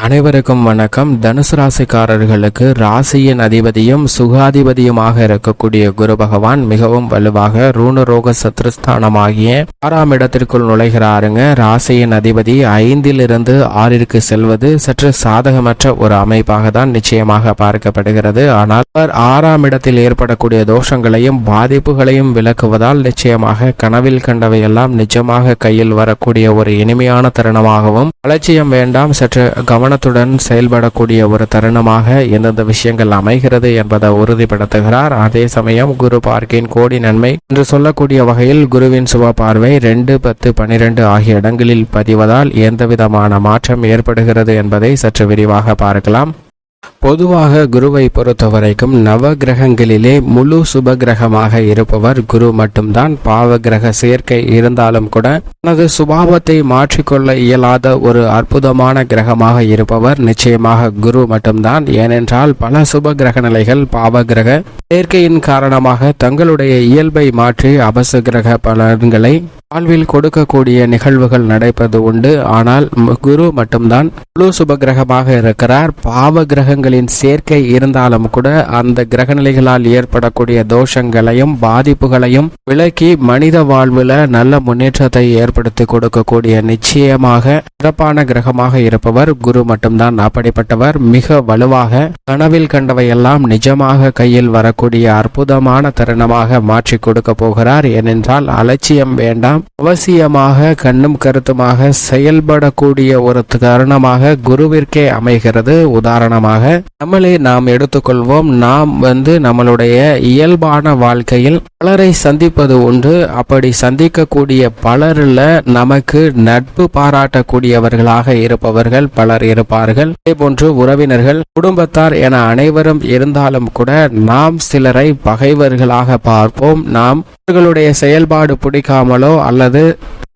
அனைவருக்கும் வணக்கம். தனுசு ராசிக்காரர்களுக்கு ராசியின் அதிபதியும் சுகாதிபதியுமாக இருக்கக்கூடிய குரு பகவான் மிகவும் வலுவாக ரூணரோக சத்ருஸ்தானமாகிய ஆறாம் இடத்திற்குள் நுழைகிறாருங்க. ராசியின் அதிபதி ஐந்திலிருந்து ஆறிற்கு செல்வது சற்று சாதகமற்ற ஒரு அமைப்பாக தான் நிச்சயமாக பார்க்கப்படுகிறது. ஆனால் அவர் ஆறாம் இடத்தில் ஏற்படக்கூடிய தோஷங்களையும் பாதிப்புகளையும் விளக்குவதால் நிச்சயமாக கனவில் கண்டவையெல்லாம் நிஜமாக கையில் வரக்கூடிய ஒரு இனிமையான தருணமாகவும் அலட்சியம் வேண்டாம். சற்று கவனத்துடன் செயல்படக்கூடிய ஒரு தருணமாக எந்தெந்த விஷயங்கள் அமைகிறது என்பதை உறுதிப்படுத்துகிறார். அதே சமயம் குரு பார்க்கின் கோடி நன்மை என்று சொல்லக்கூடிய வகையில் குருவின் சுப பார்வை ரெண்டு பத்து பனிரெண்டு ஆகிய இடங்களில் பதிவதால் எந்தவிதமான மாற்றம் ஏற்படுகிறது என்பதை சற்று விரிவாக பார்க்கலாம். பொதுவாக குருவை பொறுத்தவரைக்கும் நவ கிரகங்களிலே முழு சுப கிரகமாக இருப்பவர் குரு மட்டும்தான். பாவ கிரக சேர்க்கை இருந்தாலும் கூட தனது சுபாவத்தை மாற்றிக்கொள்ள இயலாத ஒரு அற்புதமான கிரகமாக இருப்பவர் நிச்சயமாக குரு மட்டும்தான். ஏனென்றால் பல சுப கிரக நிலைகள் பாவ கிரக சேர்க்கையின் காரணமாக தங்களுடைய இயல்பை மாற்றி அபசு கிரக பலன்களை வாழ்வில் கொடுக்கக்கூடிய நிகழ்வுகள் நடைபெறுவது உண்டு. ஆனால் குரு மட்டும்தான் முழு சுப கிரகமாக இருக்கிறார். பாவ கிரகங்களின் சேர்க்கை இருந்தாலும் கூட அந்த கிரகநிலைகளால் ஏற்படக்கூடிய தோஷங்களையும் பாதிப்புகளையும் விலக்கி மனித வாழ்வில் நல்ல முன்னேற்றத்தை ஏற்படுத்தி கொடுக்கக்கூடிய நிச்சயமாக சிறப்பான கிரகமாக இருப்பவர் குரு மட்டும்தான். அப்படிப்பட்டவர் மிக வலுவாக கனவில் கண்டவையெல்லாம் நிஜமாக கையில் வரக்கூடிய அற்புதமான தருணமாக மாற்றி கொடுக்க போகிறார். ஏனென்றால் அலட்சியம் வேண்டாம். அவசியமாக கண்ணும் கருத்துமாக செயல்படக்கூடிய ஒரு தருணமாக குருவிற்கே அமைகிறது. உதாரணமாக நம்மளே நாம் எடுத்துக்கொள்வோம் நாம் வந்து நம்மளுடைய இயல்பான வாழ்க்கையில் பலரை சந்திப்பது உண்டு. அப்படி சந்திக்கக்கூடிய பலரில் நமக்கு நட்பு பாராட்டக்கூடியவர்களாக இருப்பவர்கள் பலர் இருப்பார்கள். அதேபோன்று உறவினர்கள் குடும்பத்தார் என அனைவரும் இருந்தாலும் கூட நாம் சிலரை பகைவர்களாக பார்ப்போம். நாம் அவர்களுடைய செயல்பாடு பிடிக்காமலோ அல்லது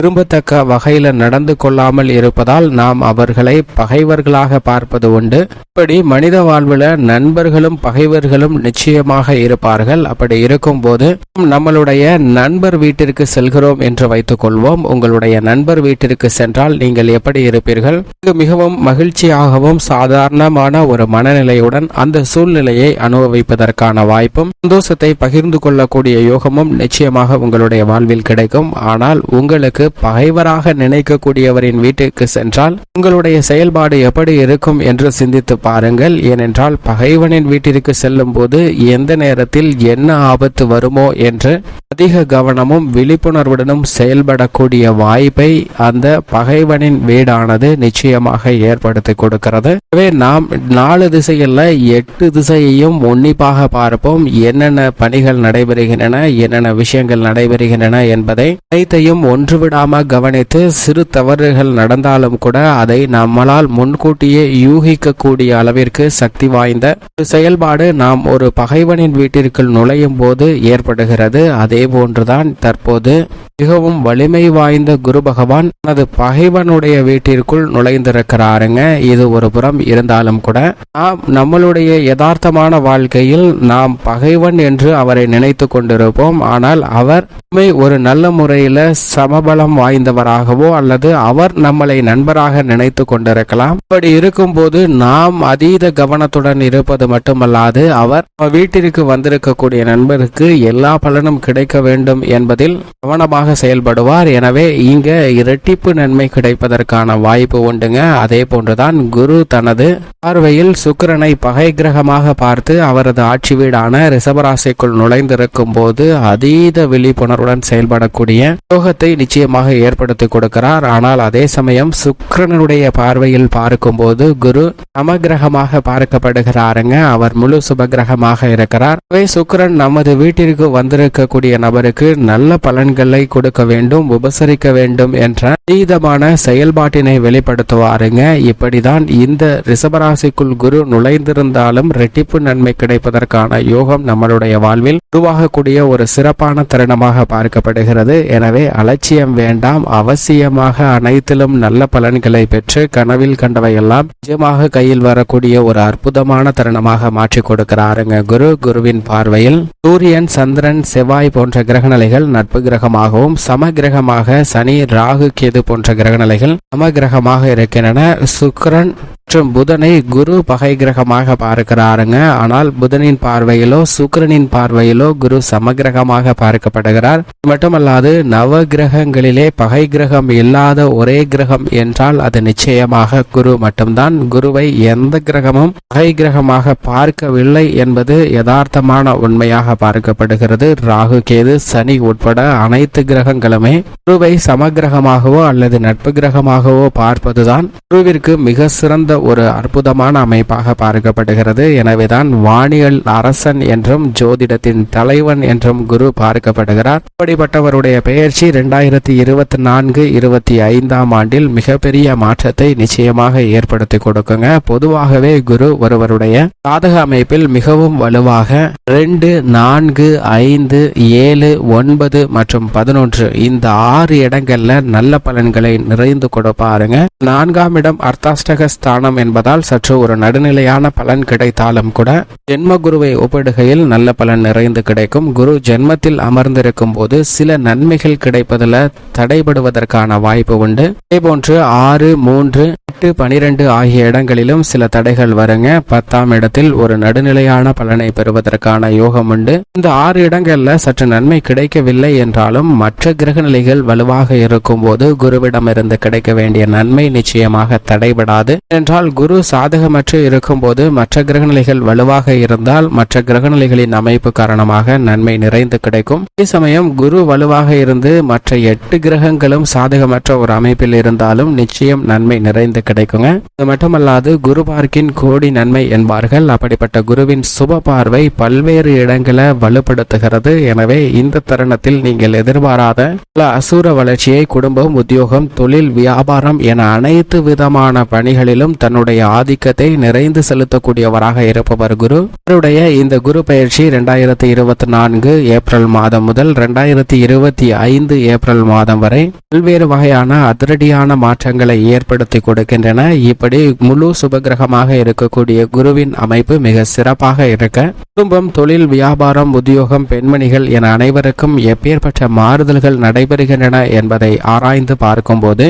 விரும்பத்தக்க வகையில் நடந்து கொள்ளாமல் இருப்பதால் நாம் அவர்களை பகைவர்களாக பார்ப்பது உண்டு. இப்படி மனித வாழ்வில் நண்பர்களும் பகைவர்களும் நிச்சயமாக இருப்பார்கள். அப்படி இருக்கும்போது நம்மளுடைய நண்பர் வீட்டிற்கு செல்கிறோம் என்று வைத்துக் கொள்வோம். உங்களுடைய நண்பர் வீட்டிற்கு சென்றால் நீங்கள் எப்படி இருப்பீர்கள்? மிகவும் மகிழ்ச்சியாகவும் சாதாரணமான ஒரு மனநிலையுடன் அந்த சூழ்நிலையை அனுபவிப்பதற்கான வாய்ப்பும் சந்தோஷத்தை பகிர்ந்து கொள்ளக்கூடிய யோகமும் நிச்சயமாக உங்களுடைய வாழ்வில் கிடைக்கும். ஆனால் உங்களுக்கு பகைவராக நினைக்கக்கூடியவரின் வீட்டுக்கு சென்றால் உங்களுடைய செயல்பாடு எப்படி இருக்கும் என்று சிந்தித்து பாருங்கள். ஏனென்றால் பகைவனின் வீட்டிற்கு செல்லும் போது எந்த நேரத்தில் என்ன ஆபத்து வருமோ என்று அதிக கவனமும் விழிப்புணர்வுடனும் செயல்படக்கூடிய வாய்ப்பை அந்த பகைவனின் வீடானது நிச்சயமாக ஏற்படுத்தி கொடுக்கிறது. எனவே நாம் நாலு திசையில் எட்டு திசையையும் உன்னிப்பாக பார்ப்போம். என்னென்ன பணிகள் நடைபெறுகின்றன என்னென்ன விஷயங்கள் நடைபெறுகின்றன என்பதை அனைத்தையும் ஒன்றுவிடாம கவனித்து சிறு தவறுகள் நடந்தாலும் கூட அதை நம்மளால் முன்கூட்டியே யூகிக்கக்கூடிய அளவிற்கு சக்தி வாய்ந்த ஒரு செயல்பாடு நாம் ஒரு பகைவனின் வீட்டிற்குள் நுழையும் போது ஏற்படுகிறது. அதே போன்றுதான் தற்போது மிகவும் வலிமை வாய்ந்த குரு பகவான் தனது பகைவனுடைய வீட்டிற்குள் நுழைந்திருக்கிறாருங்க. இது ஒரு புறம். இருந்தாலும் கூட நாம் நம்மளுடைய யதார்த்தமான வாழ்க்கையில் நாம் பகைவன் என்று அவரை நினைத்து கொண்டிருப்போம். ஆனால் அவர் ஒரு நல்ல முறையில் சமபலம் வாய்ந்தவராகவோ அல்லது அவர் நம்மளை நண்பராக நினைத்து கொண்டிருக்கலாம். அப்படி இருக்கும்போது நாம் அதீத கவனத்துடன் இருப்பது மட்டுமல்லாது அவர் வீட்டிற்கு வந்திருக்கக்கூடிய நண்பருக்கு எல்லா பலனும் கிடைக்க வேண்டும் என்பதில் கவனமாக செயல்படுவார். எனவே இங்க இரட்டிப்பு நன்மை கிடைப்பதற்கான வாய்ப்பு உண்டுங்க. அதே போன்றுதான் குரு தனது பார்வையில் சுக்கிரனை பகை கிரகமாக பார்த்து அவரது ஆட்சி வீடான ரிசபராசிக்குள் நுழைந்திருக்கும் போது அதீத விழிப்புணர்வுடன் செயல்படக்கூடிய யோகத்தை நிச்சயமாக ஏற்படுத்தி கொடுக்கிறார். ஆனால் அதே சமயம் சுக்கிரனுடைய பார்வையில் பார்க்கும்போது குரு சமகிரகமாக பார்க்கப்படுகிறாருங்க. அவர் முழு சுபகிரகமாக இருக்கிறார். எனவே சுக்கிரன் நமது வீட்டிற்கு வந்திருக்கக்கூடிய நபருக்கு நல்ல பலன்களை கொடுக்க வேண்டும் உபசரிக்க வேண்டும் என்ற நீதமான செயல்பாட்டினை வெளிப்படுத்துவாருங்க. இப்படிதான் இந்த ரிசபராசிக்குள் குரு நுழைந்திருந்தாலும் ரெட்டிப்பு நன்மை கிடைப்பதற்கான யோகம் நம்மளுடைய வாழ்வில் உருவாகக்கூடிய ஒரு சிறப்பான தருணமாக பார்க்கப்படுகிறது. எனவே அலட்சியம் வேண்டாம். அவசியமாக அனைத்திலும் நல்ல பலன்களை பெற்று கனவில் கண்டவையெல்லாம் நிஜமாக கையில் வரக்கூடிய ஒரு அற்புதமான தருணமாக மாற்றி கொடுக்கிறாருங்க குரு. குருவின் பார்வையில் சூரியன் சந்திரன் செவ்வாய் போன்ற போன்ற கிரகநிலைகள் நட்பு கிரகமாகவும் சம கிரகமாக சனி ராகு கேது போன்ற கிரகநிலைகள் சம கிரகமாக இருக்கின்றன. சுக்கிரன் மற்றும் புதனை குரு பகை கிரகமாக பார்க்கிறாருங்க. ஆனால் புதனின் பார்வையிலோ சுக்கிரனின் பார்வையிலோ குரு சமகிரகமாக பார்க்கப்படுகிறார். மட்டுமல்லாது நவ கிரகங்களிலே பகை கிரகம் இல்லாத ஒரே கிரகம் என்றால் அது நிச்சயமாக குரு மட்டும்தான். குருவை எந்த கிரகமும் பகை கிரகமாக பார்க்கவில்லை என்பது யதார்த்தமான உண்மையாக பார்க்கப்படுகிறது. ராகு கேது சனி உட்பட அனைத்து கிரகங்களுமே குருவை சமகிரகமாகவோ அல்லது நட்பு கிரகமாகவோ பார்ப்பதுதான் குருவிற்கு மிக சிறந்த ஒரு அற்புதமான அமைப்பாக பார்க்கப்படுகிறது. எனவேதான் வானியல் அரசன் என்றும் ஜோதிடத்தின் தலைவன் என்றும் குரு பார்க்கப்படுகிறார். அப்படிப்பட்டவருடைய பெயர்ச்சி இரண்டாயிரத்தி இருபத்தி நான்கு இருபத்தி ஐந்தாம் ஆண்டில் மிகப்பெரிய மாற்றத்தை நிச்சயமாக ஏற்படுத்தி கொடுக்குங்க. பொதுவாகவே குரு ஒருவருடைய சாதக அமைப்பில் மிகவும் வலுவாக ரெண்டு நான்கு ஐந்து ஏழு ஒன்பது மற்றும் பதினொன்று இந்த ஆறு இடங்கள்ல நல்ல பலன்களை நிறைந்து கொடுப்பாருங்க. நான்காம் இடம் அர்த்தாஷ்டக ஸ்தானம் என்பதால் சற்று ஒரு நடுநிலையான பலன் கிடைத்தாலும் கூட ஜென்ம குருவை ஒப்பிடுகையில் நல்ல பலன் நிறைந்து கிடைக்கும். குரு ஜென்மத்தில் அமர்ந்திருக்கும் போது சில நன்மைகள் கிடைப்பதில் தடைபடுவதற்கான வாய்ப்பு உண்டு. இதேபோன்று ஆறு மூன்று எட்டு பனிரெண்டு ஆகிய இடங்களிலும் சில தடைகள் வருங்க. பத்தாம் இடத்தில் ஒரு நடுநிலையான பலனை பெறுவதற்கான யோகம் உண்டு. இந்த ஆறு இடங்கள்ல சற்று நன்மை கிடைக்கவில்லை என்றாலும் மற்ற கிரக நிலைகள் வலுவாக இருக்கும் போது குருவிடமிருந்து கிடைக்க வேண்டிய நன்மை நிச்சயமாக தடைபடாது. என்றால் குரு சாதகமற்று இருக்கும்போது மற்ற கிரகநிலைகள் வலுவாக இருந்தால் மற்ற கிரகநிலைகளின் அமைப்பு காரணமாக நன்மை நிறைந்து கிடைக்கும். அதே சமயம் குரு வலுவாக இருந்து மற்ற எட்டு கிரகங்களும் சாதகமற்ற ஒரு அமைப்பில் இருந்தாலும் நிச்சயம் நன்மை நிறைந்து கிடைக்குங்க. இது மட்டுமல்லாது குரு பார்க்கின் கோடி நன்மை என்பார்கள். அப்படிப்பட்ட குருவின் சுப பார்வை பல்வேறு இடங்களை வலுப்படுத்துகிறது. எனவே இந்த தருணத்தில் நீங்கள் எதிர்பாராத பல அசுர வளர்ச்சியை குடும்பம் உத்தியோகம் தொழில் வியாபாரம் என அனைத்து விதமான பணிகளிலும் தன்னுடைய ஆதிக்கத்தை நிறைந்து செலுத்தக்கூடியவராக இருப்பவர் குரு. அவருடைய இந்த குரு பயிற்சி இரண்டாயிரத்தி இருபத்தி நான்கு ஏப்ரல் மாதம் முதல் இரண்டாயிரத்தி இருபத்தி ஐந்து ஏப்ரல் மாதம் வரை பல்வேறு வகையான அதிரடியான மாற்றங்களை ஏற்படுத்தி கொடுக்கின்றன. இப்படி முழு சுபகிரகமாக இருக்கக்கூடிய குருவின் அமைப்பு மிக சிறப்பாக இருக்க குடும்பம் தொழில் வியாபாரம் உத்தியோகம் பெண்மணிகள் என அனைவருக்கும் எப்பேற்பட்ட மாறுதல்கள் நடைபெறுகின்றன என்பதை ஆராய்ந்து பார்க்கும்போது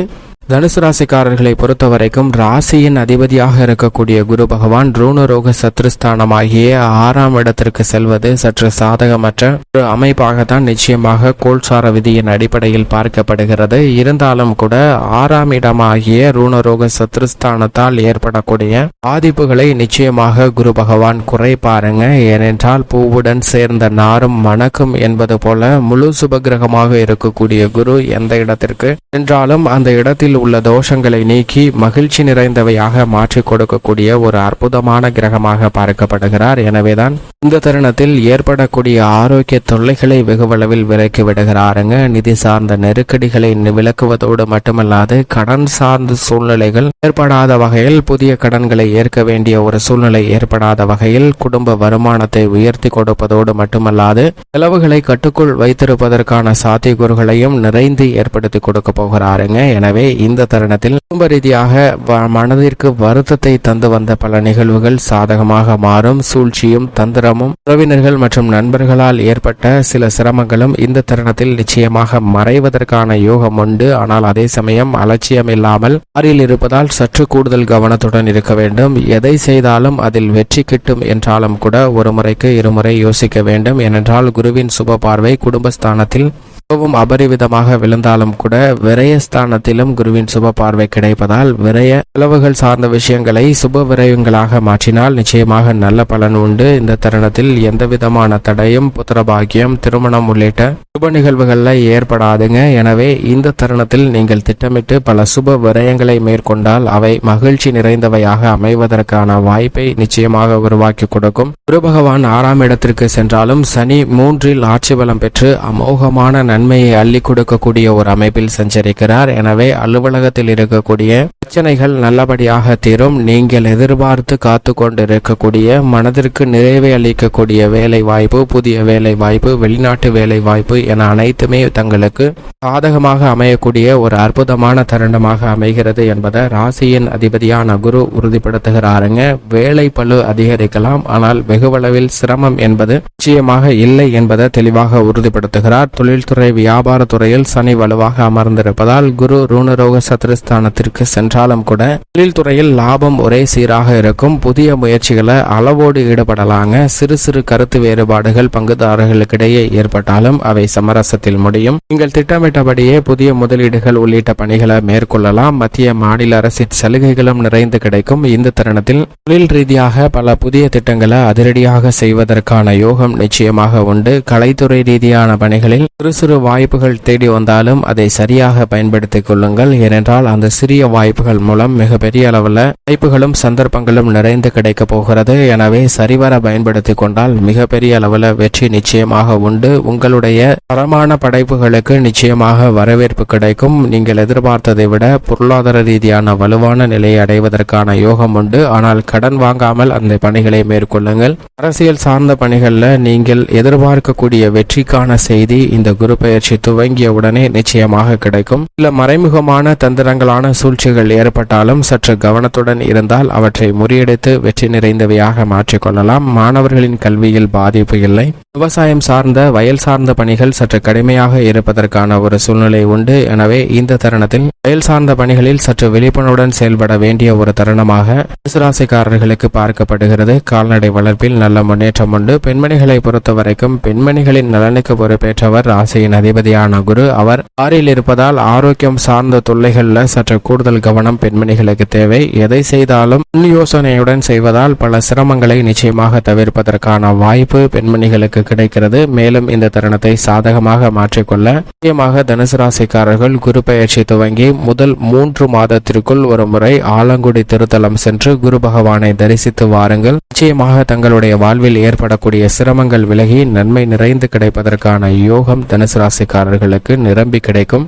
தனுசு ராசிக்காரர்களை பொறுத்தவரைக்கும் ராசியின் அதிபதியாக இருக்கக்கூடிய குரு பகவான் ரூணரோக சத்ருஸ்தானமாகிய ஆறாம் இடத்திற்கு செல்வது சற்று சாதகமற்ற ஒரு அமைப்பாகத்தான் நிச்சயமாக கோல்சார விதியின் அடிப்படையில் பார்க்கப்படுகிறது. இருந்தாலும் கூட ஆறாம் இடமாகிய ரூணரோக சத்ருஸ்தானத்தால் ஏற்படக்கூடிய பாதிப்புகளை நிச்சயமாக குரு பகவான் குறைப்பாருங்க ஏனென்றால் பூவுடன் சேர்ந்த நாரும் மணக்கும் என்பது போல முழு சுபகிரகமாக இருக்கக்கூடிய குரு எந்த இடத்திற்கு என்றாலும் அந்த இடத்தில் உள்ள தோஷங்களை நீக்கி மகிழ்ச்சி நிறைந்தவையாக மாற்றிக் கொடுக்கக்கூடிய ஒரு அற்புதமான கிரகமாக பார்க்கப்படுகிறார். எனவேதான் இந்த தருணத்தில் ஏற்படக்கூடிய ஆரோக்கிய தொல்லைகளை வெகுவளவில் விலக்கி விடுகிறாருங்க. நிதி சார்ந்த நெருக்கடிகளை விளக்குவதோடு மட்டுமல்லாது கடன் சார்ந்த சூழ்நிலைகள் ஏற்படாத வகையில் புதிய கடன்களை ஏற்க வேண்டிய ஒரு சூழ்நிலை ஏற்படாத வகையில் குடும்ப வருமானத்தை உயர்த்தி கொடுப்பதோடு மட்டுமல்லாது செலவுகளை கட்டுக்குள் வைத்திருப்பதற்கான சாத்தியக்கூறுகளையும் நிறைந்து ஏற்படுத்தி கொடுக்க போகிறாருங்க. எனவே இந்த தருணத்தில் குடும்ப ரீதியாக வ- மனதிற்கு வருத்தத்தை தந்து வந்த பல நிகழ்வுகள் சாதகமாக மாறும். சூழ்ச்சியும் தந்திரமும் உறவினர்கள் மற்றும் நண்பர்களால் ஏற்பட்ட சில சிரமங்களும் இந்த தருணத்தில் நிச்சயமாக மறைவதற்கான யோகம் உண்டு. ஆனால் அதே சமயம் அலட்சியம் இல்லாமல் ஆறில் இருப்பதால் சற்று கூடுதல் கவனத்துடன் இருக்க வேண்டும். எதை செய்தாலும் அதில் வெற்றி கிட்டும் என்றாலும் கூட ஒரு முறைக்கு இருமுறை யோசிக்க வேண்டும். ஏனென்றால் குருவின் சுப பார்வை குடும்பஸ்தானத்தில் மிகவும் அபரிவிதமாக விழுந்தாலும் கூட விரயஸ்தானத்திலும் குருவின் சுப பார்வை கிடைப்பதால் விரய செலவுகள் சார்ந்த விஷயங்களை சுப விரயங்களாக மாற்றினால் நிச்சயமாக நல்ல பலன் உண்டு. இந்த தருணத்தில் எந்த விதமான தடையும் புத்திரபாகியம் திருமணம் உள்ளிட்ட சுப நிகழ்வுகள்ல ஏற்படாதுங்க. எனவே இந்த தருணத்தில் நீங்கள் திட்டமிட்டு பல சுப விரயங்களை மேற்கொண்டால் அவை மகிழ்ச்சி நிறைந்தவையாக அமைவதற்கான வாய்ப்பை நிச்சயமாக உருவாக்கி கொடுக்கும். குரு பகவான் ஆறாம் இடத்திற்கு சென்றாலும் சனி மூன்றில் ஆட்சி பலம் பெற்று அமோகமான நன்மையை அள்ளி கொடுக்கக்கூடிய ஒரு அமைப்பில் சஞ்சரிக்கிறார். எனவே அலுவலகத்தில் இருக்கக்கூடிய பிரச்சனைகள் நல்லபடியாக தீரும். நீங்கள் எதிர்பார்த்து காத்து கொண்டிருக்கக்கூடிய மனதிற்கு நிறைவை அளிக்கக்கூடிய வேலை வாய்ப்பு புதிய வேலை வாய்ப்பு வெளிநாட்டு வேலை வாய்ப்பு என அனைத்துமே தங்களுக்கு சாதகமாக அமையக்கூடிய ஒரு அற்புதமான தருணமாக அமைகிறது என்பதை ராசியின் அதிபதியான குரு உறுதிப்படுத்துகிறாருங்க. வேலை பழு அதிகரிக்கலாம் ஆனால் வெகுவளவில் சிரமம் என்பது நிச்சயமாக இல்லை என்பதை தெளிவாக உறுதிப்படுத்துகிறார். தொழில்துறை வியாபார துறையில் சனி வலுவாக அமர்ந்திருப்பதால் குரு ரூணரோக சத்துருஸ்தானத்திற்கு சென்றாலும் கூட தொழில்துறையில் லாபம் ஒரே சீராக இருக்கும். புதிய முயற்சிகளை அளவோடு ஈடுபடலாங்க. சிறு சிறு கருத்து வேறுபாடுகள் பங்குதாரர்களுக்கிடையே ஏற்பட்டாலும் அவை சமரசத்தில் முடியும். நீங்கள் திட்டமிட்டபடியே புதிய முதலீடுகள் உள்ளிட்ட பணிகளை மேற்கொள்ளலாம். மத்திய மாநில அரசின் சலுகைகளும் நிறைந்து கிடைக்கும். இந்த தருணத்தில் தொழில் ரீதியாக பல புதிய திட்டங்களை அதிரடியாக செய்வதற்கான யோகம் நிச்சயமாக உண்டு. கலைத்துறை ரீதியான பணிகளில் சிறு சிறு வாய்ப்புகள் தேடி வந்தாலும் அதை சரியாக பயன்படுத்திக் கொள்ளுங்கள். ஏனென்றால் அந்த சிறிய வாய்ப்புகள் மூலம் மிகப்பெரிய அளவில் வாய்ப்புகளும் சந்தர்ப்பங்களும் நிறைந்து கிடைக்க போகிறது. எனவே சரிவர பயன்படுத்தி கொண்டால் மிகப்பெரிய அளவில் வெற்றி நிச்சயமாக உண்டு. உங்களுடைய தரமான படைப்புகளுக்கு நிச்சயமாக வரவேற்பு கிடைக்கும். நீங்கள் எதிர்பார்த்ததை விட பொருளாதார ரீதியான வலுவான நிலையை அடைவதற்கான யோகம் உண்டு. ஆனால் கடன் வாங்காமல் அந்த பணிகளை மேற்கொள்ளுங்கள். அரசியல் சார்ந்த பணிகளில் நீங்கள் எதிர்பார்க்கக்கூடிய வெற்றிக்கான செய்தி இந்த குரு பயிற்சி துவங்கிய உடனே நிச்சயமாக கிடைக்கும். சில மறைமுகமான தந்திரங்களான சூழ்ச்சிகள் ஏற்பட்டாலும் சற்று கவனத்துடன் இருந்தால் அவற்றை முறியடித்து வெற்றி நிறைந்தவையாக மாற்றிக்கொள்ளலாம் மாணவர்களின் கல்வியில் பாதிப்பு இல்லை. விவசாயம் சார்ந்த வயல் சார்ந்த பணிகள் சற்று கடுமையாக இருப்பதற்கான ஒரு சூழ்நிலை உண்டு. எனவே இந்த தருணத்தில் வயல் சார்ந்த பணிகளில் சற்று விழிப்புணர்வுடன் செயல்பட வேண்டிய ஒரு தருணமாக ராசிக்காரர்களுக்கு பார்க்கப்படுகிறது. கால்நடை வளர்ப்பில் நல்ல முன்னேற்றம் உண்டு. பெண்மணிகளை பொறுத்த வரைக்கும் பெண்மணிகளின் நலனுக்கு பொறுப்பேற்றவர் ராசியின் அதிபதியான குரு. அவர் ஆறில் இருப்பதால் ஆரோக்கியம் சார்ந்த தொல்லைகள்ல சற்று கூடுதல் கவனம் பெண்மணிகளுக்கு தேவை. எதை செய்தாலும் முன் யோசனையுடன் செய்வதால் பல சிரமங்களை நிச்சயமாக தவிர்ப்பதற்கான வாய்ப்பு பெண்மணிகளுக்கு கிடைக்கிறது. மேலும் இந்த தருணத்தை சாதகமாக மாற்றிக்கொள்ள நிச்சயமாக தனுசு ராசிக்காரர்கள் குரு பயிற்சி துவங்கி முதல் மூன்று மாதத்திற்குள் ஒரு முறை ஆலங்குடி திருத்தலம் சென்று குரு பகவானை தரிசித்து வாருங்கள். நிச்சயமாக தங்களுடைய வாழ்வில் ஏற்படக்கூடிய சிரமங்கள் விலகி நன்மை நிறைந்து கிடைப்பதற்கான யோகம் தனுசு ராசிக்காரர்களுக்கு நிரம்பி கிடைக்கும்.